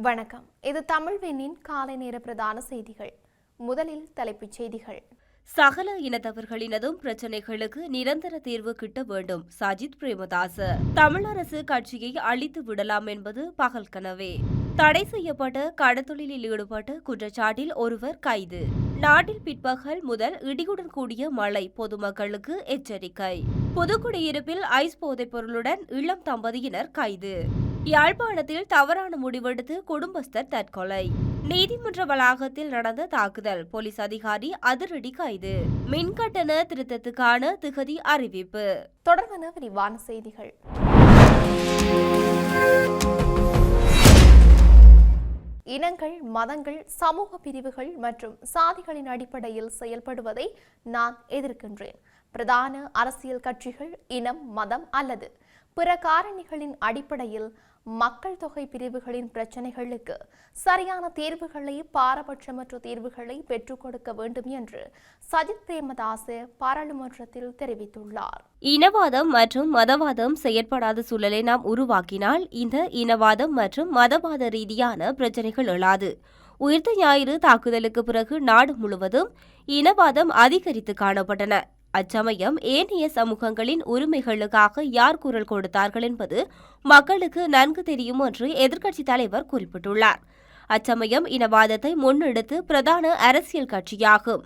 வணக்கம். இது தமிழ்வெண்ணின் காலை நேர பிரதான செய்திகள். முதலில் தலைப்புச் செய்திகள். சகல இனத்தவர்களினதும் பிரச்சினைகளுக்கு நிரந்தர தீர்வு கிட்ட வேண்டும் சஜித் பிரேமதாச. தமிழரசு கட்சியை அழித்து விடலாம் என்பது பகல் கனவே. தடை செய்யப்பட்ட கடத்தொழிலில் ஈடுபட்ட குற்றச்சாட்டில் ஒருவர் கைது. நாட்டில் பிற்பகல் முதல் இடியுடன் கூடிய மழை பொதுமக்களுக்கு எச்சரிக்கை. புதுக்குடியிருப்பில் ஐஸ் போதைப் பொருளுடன் இளம் தம்பதியினர் கைது. யாழ்ப்பாணத்தில் தவறான முடிவெடுத்து குடும்பஸ்தர் தற்கொலை. நீதிமன்ற வளாகத்தில் நடந்த தாக்குதல் போலீஸ் அதிகாரி அதிரடி கைது. மின்கட்டண திருத்தத்துக்கான திகதி அறிவிப்பு. தொடர்பான விரிவான செய்திகள். இனங்கள் மதங்கள் சமூக பிரிவுகள் மற்றும் சாதிகளின் அடிப்படையில் செயல்படுவதை நான் எதிர்க்கின்றேன். பிரதான அரசியல் கட்சிகள் இனம் மதம் அல்லது பிற காரணிகளின் அடிப்படையில் மக்கள் தொகை பிரிவுகளின் பிரச்சினைகளுக்கு சரியான தீர்வுகளை பாரபட்சமற்ற தீர்வுகளை பெற்றுக் கொடுக்க வேண்டும் என்று சஜித் பிரேமதாச பாராளுமன்றத்தில் தெரிவித்துள்ளார். இனவாதம் மற்றும் மதவாதம் செயற்படாத சூழலை நாம் உருவாக்கினால் இந்த இனவாதம் மற்றும் மதவாத ரீதியான பிரச்சினைகள் எழாது. உயிர்த்த ஞாயிறு தாக்குதலுக்கு பிறகு நாடு முழுவதும் இனவாதம் அதிகரித்து காணப்பட்டன. அச்சமயம் ஏனைய சமூகங்களின் உரிமைகளுக்காக யார் குரல் கொடுத்தார்கள் என்பது மக்களுக்கு நன்கு தெரியும் என்று எதிர்க்கட்சித் தலைவர் குறிப்பிட்டுள்ளார். அச்சமயம் இனவாதத்தை முன்னெடுத்து பிரதான அரசியல் கட்சியாகும்.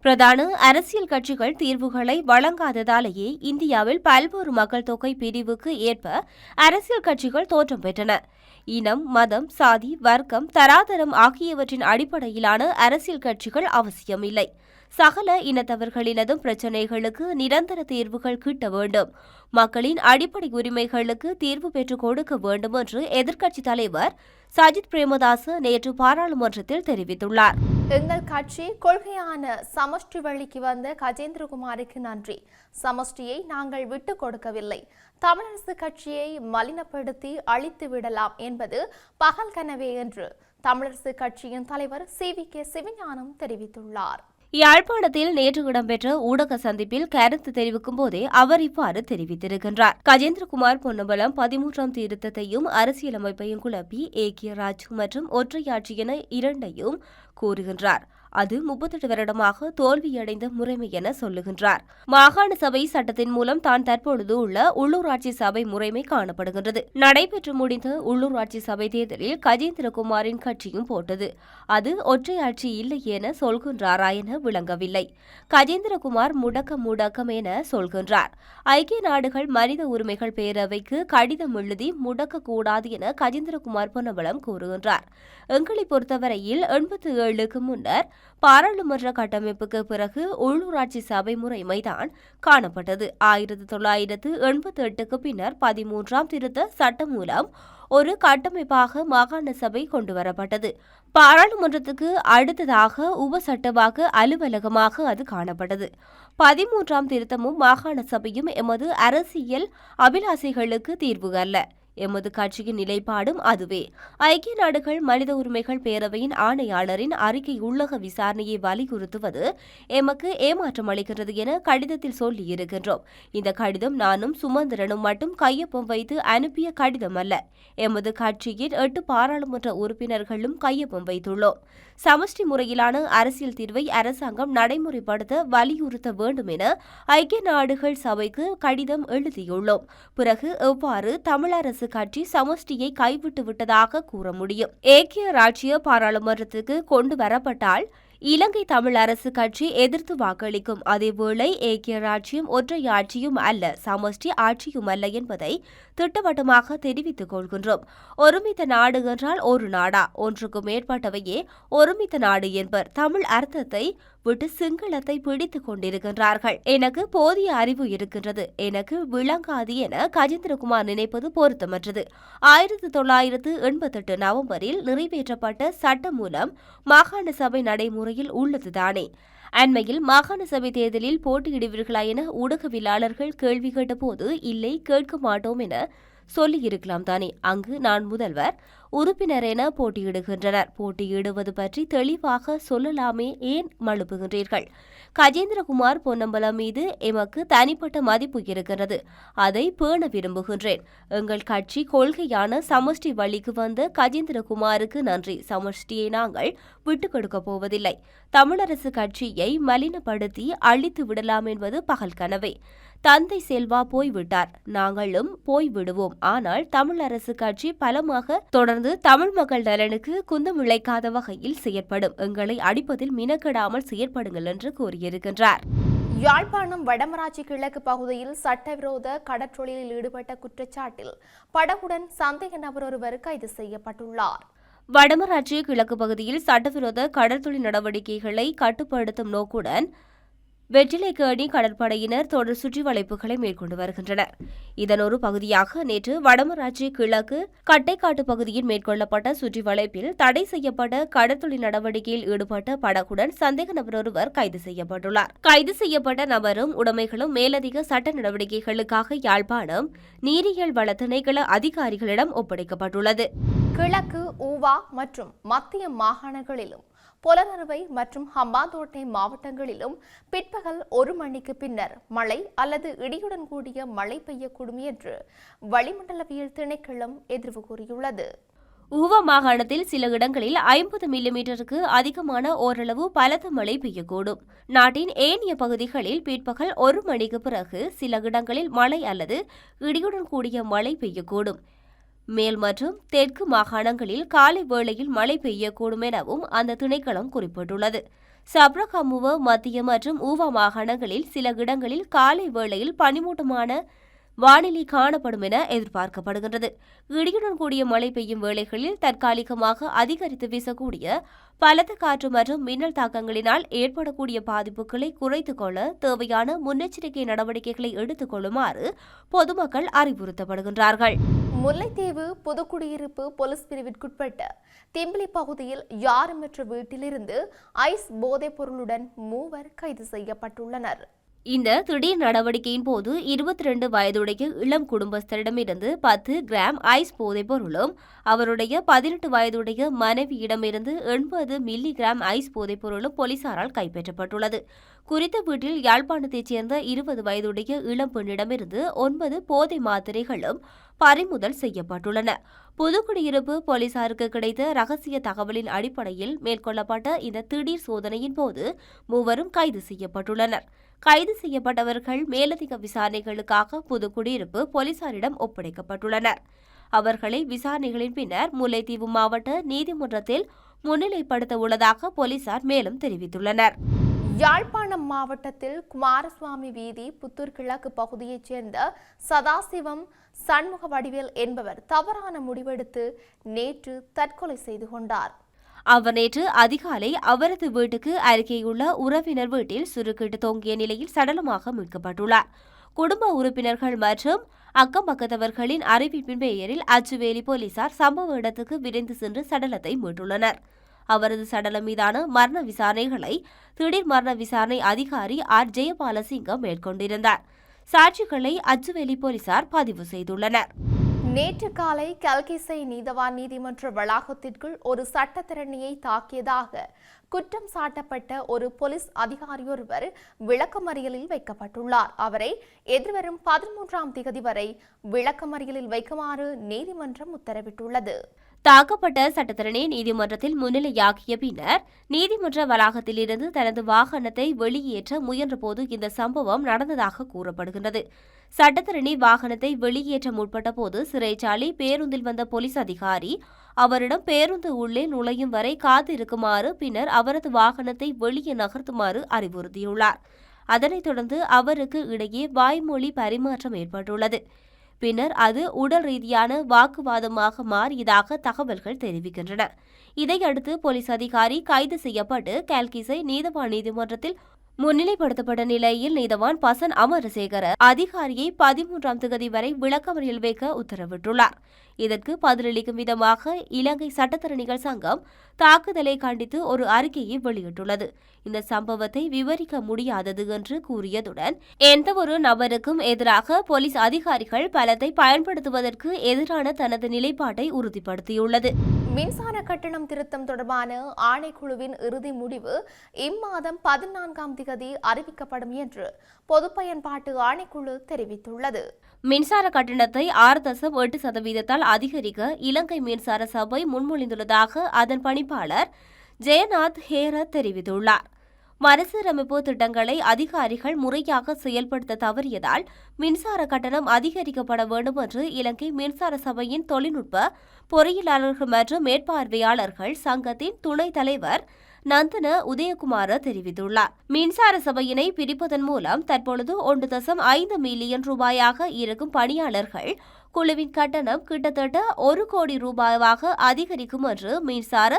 பிரதான அரசியல் கட்சிகள் தீர்வுகளை வழங்காததாலேயே இந்தியாவில் பல்வேறு மக்கள் தொகை பிரிவுக்கு ஏற்ப அரசியல் கட்சிகள் தோற்றம் பெற்றன. இனம் மதம் சாதி வர்க்கம் தராதரம் ஆகியவற்றின் அடிப்படையிலான அரசியல் கட்சிகள் அவசியமில்லை. சகல இனத்தவர்களினதும் பிரச்சினைகளுக்கு நிரந்தர தீர்வுகள் கிட்ட வேண்டும். மக்களின் அடிப்படை உரிமைகளுக்கு தீர்வு பெற்றுக் கொடுக்க வேண்டும் என்று எதிர்க்கட்சித் தலைவர் சஜித் பிரேமதாச நேற்று பாராளுமன்றத்தில் தெரிவித்துள்ளார். எங்கள் கட்சி கொள்கையான சமஷ்டி வழிக்கு வந்த கஜேந்திரகுமாருக்கு நன்றி. சமஷ்டியை நாங்கள் விட்டு கொடுக்கவில்லை. தமிழரசு கட்சியை மலினப்படுத்தி அழித்து விடலாம் என்பது பகல் கனவே என்று தமிழரசு கட்சியின் தலைவர் சி வி கே சிவஞானம் தெரிவித்துள்ளார். யாழ்ப்பாணத்தில் நேற்று இடம்பெற்ற ஊடக சந்திப்பில் கருத்து தெரிவிக்கும் போதே அவர் இவ்வாறு தெரிவித்திருக்கின்றார். கஜேந்திரகுமார் பொன்னம்பலம் பதிமூன்றாம் திருத்தத்தையும் அரசியலமைப்பையும் குழப்பி ஏக்கிய ராஜ் மற்றும் ஒற்றையாட்சி என இரண்டையும் கூறுகின்றார். அது முப்பத்தெட்டு வருடமாக தோல்வியடைந்த முறைமை என சொல்லுகின்றார். மாகாண சபை சட்டத்தின் மூலம் தான் தற்பொழுது உள்ள உள்ளூராட்சி சபை முறைமை காணப்படுகின்றது. நடைபெற்று முடிந்த உள்ளூராட்சி சபை தேர்தலில் கஜேந்திரகுமாரின் கட்சியும் போட்டது. அது ஒற்றை ஆட்சி இல்லை என சொல்கின்றாரா என விளங்கவில்லை. கஜேந்திரகுமார் முடக்க முடக்கம் என சொல்கின்றார். ஐக்கிய நாடுகள் மனித உரிமைகள் பேரவைக்கு கடிதம் எழுதி முடக்கக்கூடாது என கஜேந்திரகுமார் பொன்னம்பலம் கூறுகின்றார். எங்களை பொறுத்தவரையில் எண்பத்தி ஏழுக்கு முன்னர் பாராளுமன்ற கட்டமைப்புக்கு பிறகு உள்ளூராட்சி சபை முறைமைதான் காணப்பட்டது. ஆயிரத்தி தொள்ளாயிரத்து எண்பத்தி எட்டுக்கு பின்னர் பதிமூன்றாம் திருத்த சட்டம் மூலம் ஒரு கட்டமைப்பாக மாகாண சபை கொண்டுவரப்பட்டது பாராளுமன்றத்துக்கு அடுத்ததாக உபசட்டமாக அலுவலகமாக அது காணப்பட்டது. பதிமூன்றாம் திருத்தமும் மாகாண சபையும் எமது அரசியல் அபிலாசைகளுக்கு தீர்வு அல்ல. எமது கட்சியின் நிலைப்பாடும் அதுவே. ஐக்கிய நாடுகள் மனித உரிமைகள் பேரவையின் ஆணையாளரின் அறிக்கை உள்ளக விசாரணையை வலியுறுத்துவது எமக்கு ஏமாற்றம் அளிக்கிறது என கடிதத்தில் சொல்லியிருக்கின்றோம். இந்த கடிதம் நானும் சுமந்திரனும் மட்டும் கையொப்பம் வைத்து அனுப்பிய கடிதம் அல்ல எமது கட்சியின் எட்டு பாராளுமன்ற உறுப்பினர்களும் கையொப்பம் வைத்துள்ளோம். சமஷ்டி முறையிலான அரசியல் தீர்வை அரசாங்கம் நடைமுறைப்படுத்த வலியுறுத்த வேண்டும் என ஐக்கிய நாடுகள் சபைக்கு கடிதம் எழுதியுள்ளோம். பிறகு எவ்வாறு தமிழரசு கட்சி சமஷ்டியை கைவிட்டு விட்டதாக கூற முடியும். ஏக்கிய ராஜ்ய பாராளுமன்றத்துக்கு கொண்டு வரப்பட்டால் இலங்கை தமிழ் அரசு கட்சி எதிர்த்து வாக்களிக்கும். அதேவேளை ஏக்கிய ராஜ்யம் ஒற்றை ஆட்சியும் அல்ல சமஷ்டி ஆட்சியும் அல்ல என்பதை திட்டவட்டமாக தெரிவித்துக் கொள்கின்றோம். ஒருமித்த நாடு என்றால் ஒரு நாடா. ஒன்றுக்கு மேற்பட்டவையே ஒருமித்த நாடு என்பர். தமிழ் அர்த்தத்தை விட்டு சிங்களத்தை பிடித்துக் கொண்டிருக்கின்றார்கள். எனக்கு போதிய அறிவு இருக்கின்றது. எனக்கு விளங்காது என கஜேந்திரகுமார் நினைப்பது பொருத்தமற்றது. ஆயிரத்தி தொள்ளாயிரத்து எண்பத்தெட்டு நவம்பரில் நிறைவேற்றப்பட்ட சட்டம் மூலம் மாகாண சபை நடைமுறையில் உள்ளதுதானே அண்மையில் மாகாண சபை தேர்தலில் போட்டியிடுவீர்களா என ஊடகவியலாளர்கள் கேள்வி கேட்டபோது இல்லை கேட்க மாட்டோம் என சொல்லியிருக்கலாம் தானே. அங்கு நான் முதல்வர் உறுப்பினர் என போட்டியிடுகின்றனர். போட்டியிடுவது பற்றி தெளிவாக சொல்லலாமே ஏன் மழுப்புகின்றீர்கள்? கஜேந்திரகுமார் பொன்னம்பலம் மீது எமக்கு தனிப்பட்ட மதிப்பு இருக்கிறது. அதை பேண விரும்புகின்றேன். எங்கள் கட்சி கொள்கையான சமஷ்டி வழிக்கு வந்த கஜேந்திரகுமாருக்கு நன்றி. சமஷ்டியை நாங்கள் விட்டுக் கொடுக்கப் போவதில்லை. தமிழரசு கட்சியை மலினப்படுத்தி அழித்து விடலாம் என்பது பகல் கனவே. தந்தை செல்வா போய்விட்டார். நாங்களும் போய்விடுவோம். ஆனால் தமிழரசு கட்சி பலமாக தொடர்ந்து தமிழ் மக்கள் நலனுக்கு குந்தம் இழைக்காத வகையில் செயற்படும். எங்களை அடிப்பதில் மினக்கெடாமல் செயற்படுங்கள் என்று கூறியிருக்கின்றார். யாழ்ப்பாணம் வடமராட்சி கிழக்கு பகுதியில் சட்டவிரோத கடற்றொழிலில் ஈடுபட்ட குற்றச்சாட்டில் படகுடன் சந்தேக நபர் ஒருவர் கைது செய்யப்பட்டுள்ளார். வடமராட்சி கிழக்கு பகுதியில் சட்டவிரோத கடற்தொழில் நடவடிக்கைகளை கட்டுப்படுத்தும் நோக்குடன் வெற்றிலைக்கேணி கடற்படையினர் தொடர் சுற்றி வளைப்புகளை மேற்கொண்டு வருகின்றனர். இதன் ஒரு பகுதியாக நேற்று வடமராட்சி கிழக்கு கட்டைக்காட்டு பகுதியில் மேற்கொள்ளப்பட்ட சுற்றி வளைப்பில் தடை செய்யப்பட்ட கடற்தொழில் நடவடிக்கையில் ஈடுபட்ட படகுடன் சந்தேக நபர் ஒருவர் கைது செய்யப்பட்டுள்ளார். கைது செய்யப்பட்ட நபரும் உடைமைகளும் மேலதிக சட்ட நடவடிக்கைகளுக்காக யாழ்ப்பாணம் நீரியல் வள திணைக்கள அதிகாரிகளிடம் ஒப்படைக்கப்பட்டுள்ளது. கிழக்கு ஊவா மற்றும் மத்திய மாகாணங்களிலும் பொலனறுவை மற்றும் ஹம்பாந்தோட்டை மாவட்டங்களிலும் பிற்ப பிற்பகல் ஒரு மணிக்கு பின்னர் மழை அல்லது இடியுடன் கூடிய மழை பெய்யக்கூடும் என்று வளிமண்டலவியல் திணைக்களம் எதிர்வு கூறியுள்ளது. ஊவா மாகாணத்தில் சில இடங்களில் ஐம்பது மில்லிமீட்டருக்கு அதிகமான ஓரளவு பலத்த மழை பெய்யக்கூடும். நாட்டின் ஏனைய பகுதிகளில் பிற்பகல் ஒரு மணிக்கு பிறகு சில இடங்களில் மழை அல்லது இடியுடன் கூடிய மழை பெய்யக்கூடும். மேல் மற்றும் தெற்கு மாகாணங்களில் காலை வேளையில் மழை பெய்யக்கூடும் எனவும் அந்த திணைக்களம் குறிப்பிட்டுள்ளது. சப்ரகமுவ மத்திய மற்றும் ஊவா மாகாணங்களில் சில இடங்களில் காலை வேளையில் பனிமூட்டமான வானிலை காணப்படும் என எதிர்பார்க்கப்படுகின்றது. இடியுடன் கூடிய மழை பெய்யும் வேளைகளில் தற்காலிகமாக அதிகரித்து வீசக்கூடிய பலத்த காற்று மற்றும் மின்னல் தாக்கங்களினால் ஏற்படக்கூடிய பாதிப்புகளை குறைத்துக் கொள்ள தேவையான முன்னெச்சரிக்கை நடவடிக்கைகளை எடுத்துக் கொள்ளுமாறு பொதுமக்கள் அறிவுறுத்தப்படுகின்றார்கள். முல்லைத்தீவு புதுக்குடியிருப்பு போலீஸ் பிரிவிற்குட்பட்ட திம்பிலி பகுதியில் யாருமற்ற வீட்டிலிருந்து ஐஸ் போதைப் பொருளுடன் மூவர் கைது செய்யப்பட்டுள்ளனர். இந்த திடீர் நடவடிக்கையின் போது இருபத்தி ரெண்டு வயதுடைய இளம் குடும்பஸ்தரிடமிருந்து பத்து கிராம் ஐஸ் போதைப் பொருளும் அவருடைய பதினெட்டு வயதுடைய மனைவியிடமிருந்து எண்பது மில்லி கிராம் ஐஸ் போதைப் பொருளும் போலீசாரால் கைப்பற்றப்பட்டுள்ளது. குறித்த வீட்டில் யாழ்ப்பாணத்தைச் சேர்ந்த இருபது வயதுடைய இளம் பெண்ணிடமிருந்து ஒன்பது போதை மாத்திரைகளும் பறிமுதல் செய்யப்பட்டுள்ளன. புதுக்குடியிருப்பு போலீசாருக்கு கிடைத்த ரகசிய தகவலின் அடிப்படையில் மேற்கொள்ளப்பட்ட இந்த திடீர் சோதனையின் போது மூவரும் கைது செய்யப்பட்டுள்ளனர். கைது செய்யப்பட்டவர்கள் மேலதிக விசாரணைகளுக்காக புதுக்குடியிருப்பு போலீசாரிடம் ஒப்படைக்கப்பட்டுள்ளனர். அவர்களை விசாரணைகளின் பின்னர் முல்லைத்தீவு மாவட்ட நீதிமன்றத்தில் முன்னிலைப்படுத்த உள்ளதாக போலீசார் மேலும் தெரிவித்துள்ளனர். யாழ்ப்பாணம் மாவட்டத்தில் குமாரசுவாமி வீதி புத்தூர் கிழக்கு பகுதியைச் சேர்ந்த சதாசிவம் சண்முக வடிவேல் என்பவர் தவறான முடிவெடுத்து நேற்று தற்கொலை செய்து கொண்டார். அவர் நேற்று அதிகாலை அவரது வீட்டுக்கு அருகேயுள்ள உறவினர் வீட்டில் சுருக்கிட்டு தொங்கிய நிலையில் சடலமாக மீட்கப்பட்டுள்ளார். குடும்ப உறுப்பினர்கள் மற்றும் அக்கம் பக்கத்தவர்களின் அறிவிப்பின் பெயரில் அச்சுவேலி போலீசார் சம்பவ இடத்துக்கு விரைந்து சென்று சடலத்தை மீட்டுள்ளனர். அவரது சடலம் மீதான மரண விசாரணைகளை திடீர் மரண விசாரணை அதிகாரி ஆர். ஜெயபாலசிங்கம் மேற்கொண்டிருந்தார். சாட்சிகளை அச்சுவேலி போலீசார் பதிவு செய்துள்ளனர். நேற்று காலை கல்கிசை நீதவான் நீதிமன்ற வளாகத்திற்குள் ஒரு சட்டத்திறனியை தாக்கியதாக குற்றம் சாட்டப்பட்ட ஒரு போலீஸ் அதிகாரியொருவர் விளக்கமறியலில் வைக்கப்பட்டுள்ளார். அவரை எதிர்வரும் பதிமூன்றாம் திகதி வரை விளக்கமறியலில் வைக்குமாறு நீதிமன்றம் உத்தரவிட்டுள்ளது. தாக்கப்பட்ட சட்டத்தரணி நீதிமன்றத்தில் முன்னிலையாகிய பின்னர் நீதிமன்ற வளாகத்திலிருந்து தனது வாகனத்தை வெளியேற்ற முயன்றபோது இந்த சம்பவம் நடந்ததாக கூறப்படுகின்றது. சட்டத்தரணி வாகனத்தை வெளியேற்ற முற்பட்டபோது சிறைச்சாலை பேருந்தில் வந்த போலீஸ் அதிகாரி அவரிடம் பேருந்து உள்ளே நுழையும் வரை காத்திருக்குமாறு பின்னர் அவரது வாகனத்தை வெளியே நகர்த்துமாறு அறிவுறுத்தியுள்ளார். அதனைத் தொடர்ந்து அவருக்கு இடையே வாய்மொழி பரிமாற்றம் ஏற்பட்டுள்ளது. பின்னர் அது உடல் ரீதியான வாக்குவாதமாக மாறியதாக தகவல்கள் தெரிவிக்கின்றன. இதையடுத்து போலீஸ் அதிகாரி கைது செய்யப்பட்டு கால்கிஸை நீதவான் நீதிமன்றத்தில் முன்னிலைப்படுத்தப்பட்ட நிலையில் நீதவான் பசன் அமரசேகர அதிகாரியை பதிமூன்றாம் தேதி வரை விளக்கமறியல் வைக்க உத்தரவிட்டுள்ளார். இதற்கு பதிலளிக்கும் விதமாக இலங்கை சட்டத்தரணிகள் சங்கம் தாக்குதலை கண்டித்து ஒரு அறிக்கையை வெளியிட்டுள்ளது. இந்த சம்பவத்தை விவரிக்க முடியாதது என்று கூறியதுடன் எந்தவொரு நபருக்கும் எதிராக போலீஸ் அதிகாரிகள் பலத்தை பயன்படுத்துவதற்கு எதிரான தனது நிலைப்பாட்டை உறுதிப்படுத்தியுள்ளது. மின்சார கட்டணம் திருத்தம் தொடர்பான ஆணைக்குழுவின் இறுதி முடிவு இம்மாதம் பதினான்காம் திகதி அறிவிக்கப்படும் என்று பொது பயன்பாட்டு ஆணைக்குழு தெரிவித்துள்ளது. மின்சார கட்டணத்தை ஆறு தசம் எட்டு சதவீதத்தால் அதிகரிக்க இலங்கை மின்சார சபை முன்மொழிந்துள்ளதாக அதன் பணிப்பாளர் ஜெயநாத் ஹேர தெரிவித்துள்ளார். மறுசீரமைப்பு திட்டங்களை அதிகாரிகள் முறையாக செயல்படுத்த தவறியதால் மின்சார கட்டணம் அதிகரிக்கப்பட வேண்டும் என்று இலங்கை மின்சார சபையின் தொழில்நுட்ப பொறியியலாளர்கள் மற்றும் மேற்பார்வையாளர்கள் சங்கத்தின் துணைத் தலைவர் நந்தன உதயகுமார தெரிவித்துள்ளார். மின்சார சபையினை பிரிப்பதன் மூலம் தற்பொழுது ஒன்று தசம் ஐந்து மில்லியன் ரூபாயாக இருக்கும் பணியாளர்கள் குழுவின் கட்டணம் கிட்டத்தட்ட ஒரு கோடி ரூபாயாக அதிகரிக்கும் என்று மின்சார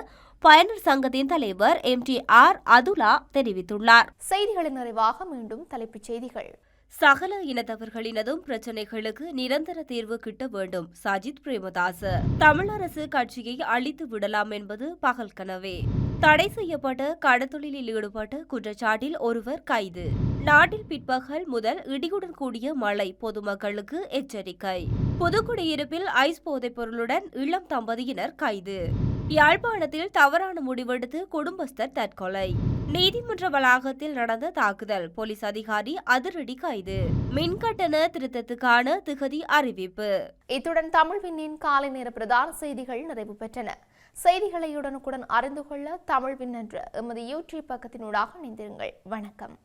பயனர் சங்கத்தின் தலைவர் எம் டி ஆர் அதுலா தெரிவித்துள்ளார். செய்திகளின் நிறைவாக மீண்டும் தலைப்புச் செய்திகள். சகல இனத்தவர்களினதும் பிரச்சினைகளுக்கு நிரந்தர தீர்வு கிட்ட வேண்டும் சஜித் பிரேமதாச தமிழரசு கட்சியை அழித்து விடலாம் என்பது பகல் கனவே. தடை செய்யப்பட்ட கடத்தொழிலில் ஈடுபட்ட குற்றச்சாட்டில் ஒருவர் கைது. நாட்டில் பிற்பகல் முதல் இடியுடன் கூடிய மழை பொதுமக்களுக்கு எச்சரிக்கை. புதுக்குடியிருப்பில் ஐஸ் போதைப் பொருளுடன் இளம் தம்பதியினர் கைது. யாழ்ப்பாணத்தில் தவறான முடிவெடுத்து குடும்பஸ்தர் தற்கொலை. நீதிமன்ற வளாகத்தில் நடந்த தாக்குதல் போலீஸ் அதிகாரி அதிரடி கைது. மின்கட்டண திருத்தத்துக்கான திகதி அறிவிப்பு. இத்துடன் தமிழ் விண்ணின் காலை நேர பிரதான செய்திகள் நிறைவு பெற்றன. செய்திகளை உடனுக்குடன் அறிந்து கொள்ள தமிழ் விண் எமது யூடியூப் பக்கத்தினூடாக இணைந்திருங்கள். வணக்கம்.